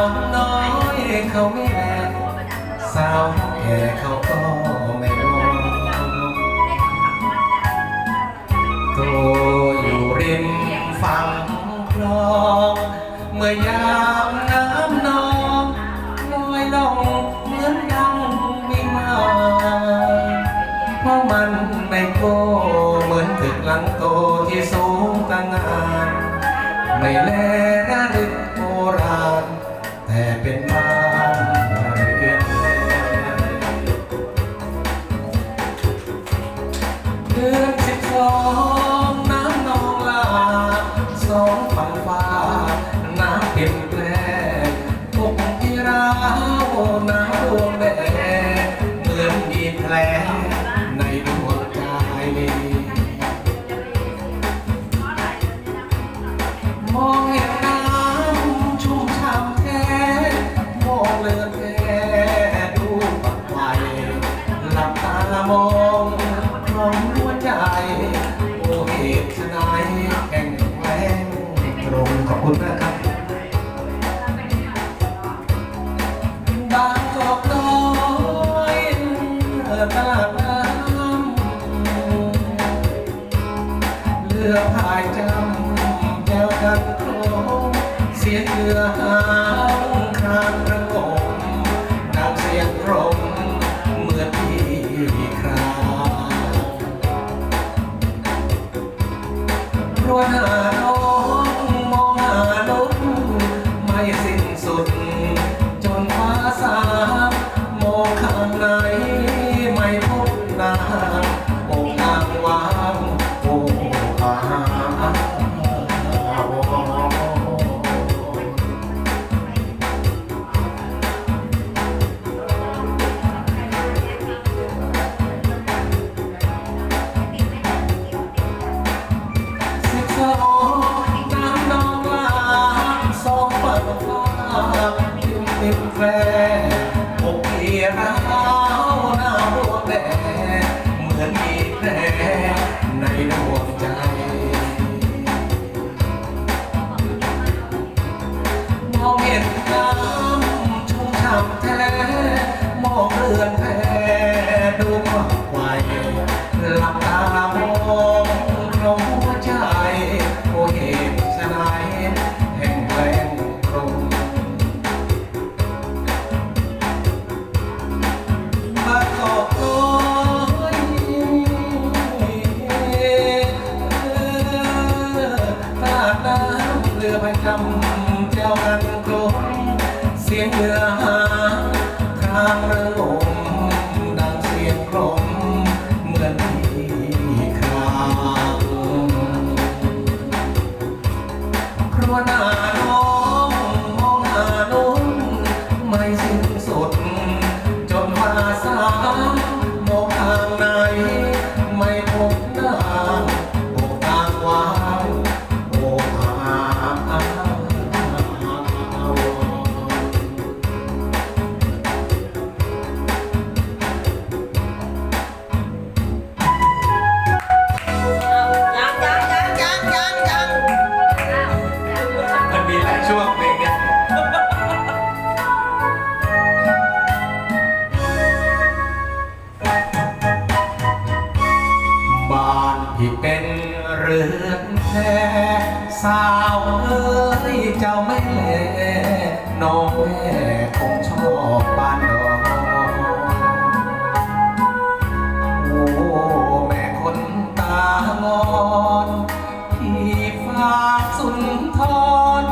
สาวน้อยเขาไม่แลสาวแก่เขาก็ไม่รอตัวอยู่ริมฝั่งคลองเมื่อยามน้ำนองลอยลงเหมือนยังไม่มาเพราะมันไม่โก้เหมือนตึกหลังโตที่สูงตั้งงานไม่แลน่าดึ เดือนสิบสองน้ำนองลาสองฝั่งฟ้าน้ำเปลี่ยนแปลงพวกที่ร้าวน้ำดวงแดงเหมือนมีแผลในดวงใจมองเห็นน้ำชุ่มช่ำแท้มองเลือนแท้ดูปักไวหลับตามอง คุณมากครับบางกอกน้อยตลาดน้ำเรือพายจำแก้วกันโครมเสียงเรือหางคางระงมดังเสียงลมางโอ้นางวางโอ้อาสิบสอ เรือพายคำเจ้ากันกลมเสียงเรือ ที่เป็นเรื่อนแพสาวเอ้ยเจ้าแม่น้องแม่คงชอบบ้านดอกโอ้แม่คนตางอนที่ฝากสุนทร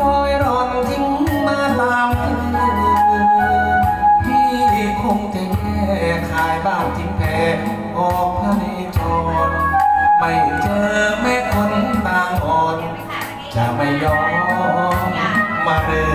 ลอยร่อนทิ้งมาตามคืนพี่คงจะแย่ขายบ้านทิ้งแพออกพระเนจร ไม่เจอแม่คนต่างอดจะไม่ยอมมาเรือ